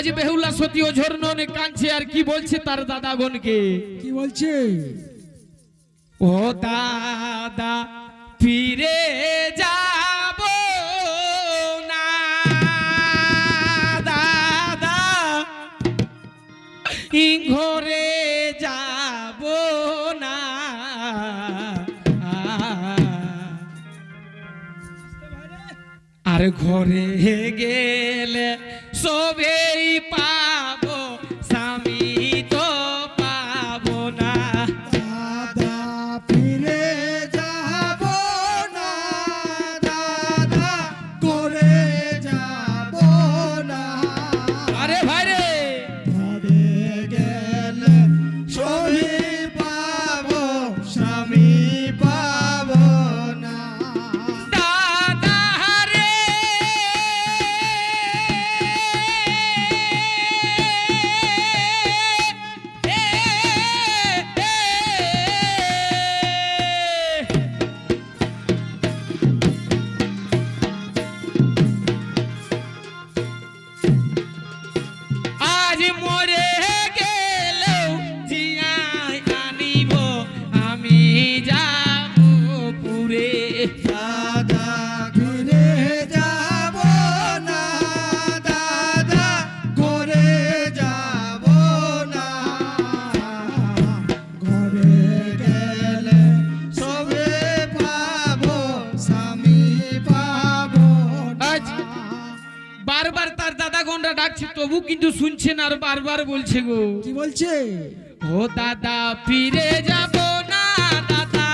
আজ বেহুলা সতী ও ঝর্ণনে কাঁদছে আর কি বলছে তার দাদাগণকে? কি বলছে? ও দাদা ফিরে যাব না। দাদা ই ঘরে যাব না। আর ঘরে গেলে সবেই পাবো বারবার তার দাদাগণরা ডাকছে তবু কিন্তু শুনছেন আর বারবার বলছে গো। কি বলছে? ও দাদা ফিরে যাব না দাদা।